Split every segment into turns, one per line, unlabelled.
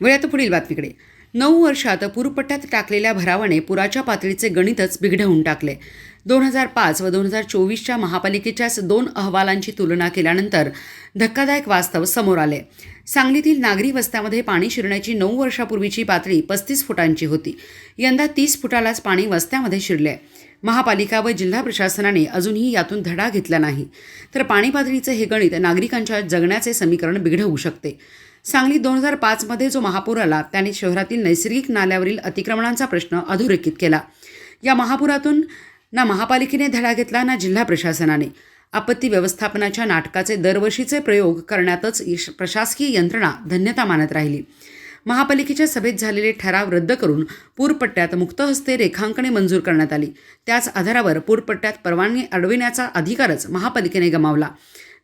वेळात पुढील बातमीकडे. नऊ वर्षात पूरपट्ट्यात टाकलेल्या भरावाने पुराच्या पातळीचे गणितच बिघडवून टाकले. दोन हजार पाच व दोन हजार चोवीसच्या महापालिकेच्याच दोन अहवालांची तुलना केल्यानंतर धक्कादायक वास्तव समोर आले. सांगलीतील नागरी वस्त्यामध्ये पाणी शिरण्याची नऊ वर्षापूर्वीची पातळी पस्तीस फुटांची होती. यंदा तीस फुटालाच पाणी वस्त्यामध्ये शिरले. महापालिका व जिल्हा प्रशासनाने अजूनही यातून धडा घेतला नाही. तर पाणी पातळीचे हे गणित नागरिकांच्या जगण्याचे समीकरण बिघडवू शकते. सांगली दोन हजार पाचमध्ये जो महापूर आला त्याने शहरातील नैसर्गिक नाल्यावरील अतिक्रमणांचा प्रश्न अधोरेखित केला. या महापुरातून ना महापालिकेने धडा घेतला ना जिल्हा प्रशासनाने. आपत्ती व्यवस्थापनाच्या नाटकाचे दरवर्षीचे प्रयोग करण्यातच प्रशासकीय यंत्रणा धन्यता मानत राहिली. महापालिकेच्या सभेत झालेले ठराव रद्द करून पूरपट्ट्यात मुक्तहस्ते रेखांकने मंजूर करण्यात आली. त्याच आधारावर पूरपट्ट्यात परवानगी अडविण्याचा अधिकारच महापालिकेने गमावला.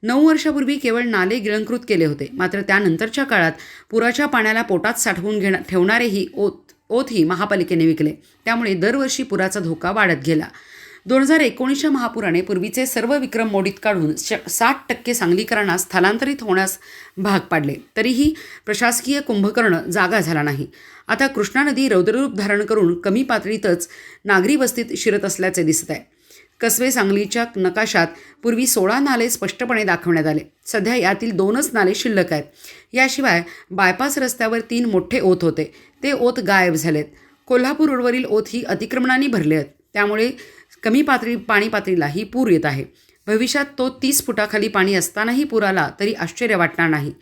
नऊ वर्षापूर्वी केवळ नाले गिळंकृत केले होते. मात्र त्यानंतरच्या काळात पुराच्या पाण्याला पोटात साठवून घेणं ठेवणारेही ओत ओतही महापालिकेने विकले. त्यामुळे दरवर्षी पुराचा धोका वाढत गेला. दोन हजार एकोणीसच्या महापुराने पूर्वीचे सर्व विक्रम मोडीत काढून श साठ टक्के सांगलीकरांना स्थलांतरित होण्यास भाग पाडले. तरीही प्रशासकीय कुंभकर्ण जागा झाला नाही. आता कृष्णा नदी रौद्ररूप धारण करून कमी पातळीतच नागरी वस्तीत शिरत असल्याचे दिसत आहे. कसबे सांगलीच्या नकाशात पूर्वी सोळा नाले स्पष्टपणे दाखवण्यात आले. सध्या यातील दोनच नाले शिल्लक आहेत. याशिवाय बायपास रस्त्यावर तीन मोठे ओत होते. ते ओत गायब झालेत. कोल्हापूर रोडवरील ओत ही अतिक्रमणाने भरले आहेत. त्यामुळे कमी पातळी पाणी पातळीलाही पूर येत आहे. भविष्यात तो तीस फुटाखाली पाणी असतानाही पूर आला तरी आश्चर्य वाटणार नाही.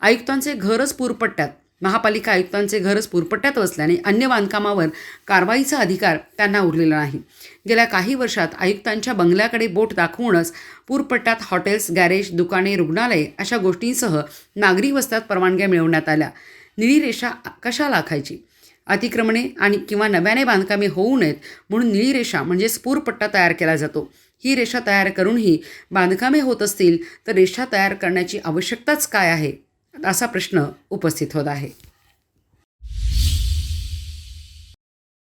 आयुक्तांचे घरच पूरपट्ट्यात महापालिका आयुक्तांचे घरच पुरपट्ट्यात असल्याने अन्य बांधकामावर कारवाईचा अधिकार त्यांना उरलेला नाही. गेल्या काही वर्षात आयुक्तांच्या बंगल्याकडे बोट दाखवूनच पूरपट्ट्यात हॉटेल्स गॅरेज दुकाने रुग्णालये अशा गोष्टींसह नागरी वस्त्यात परवानग्या मिळवण्यात आल्या. निळी रेषा कशा लाखायची? अतिक्रमणे आणि किंवा नव्याने बांधकामे होऊ नयेत म्हणून निळी रेषा म्हणजेच पूरपट्टा तयार केला जातो. ही रेषा तयार करूनही बांधकामे होत असतील तर रेषा तयार करण्याची आवश्यकताच काय आहे? असा प्रश्न उपस्थित होत आहे.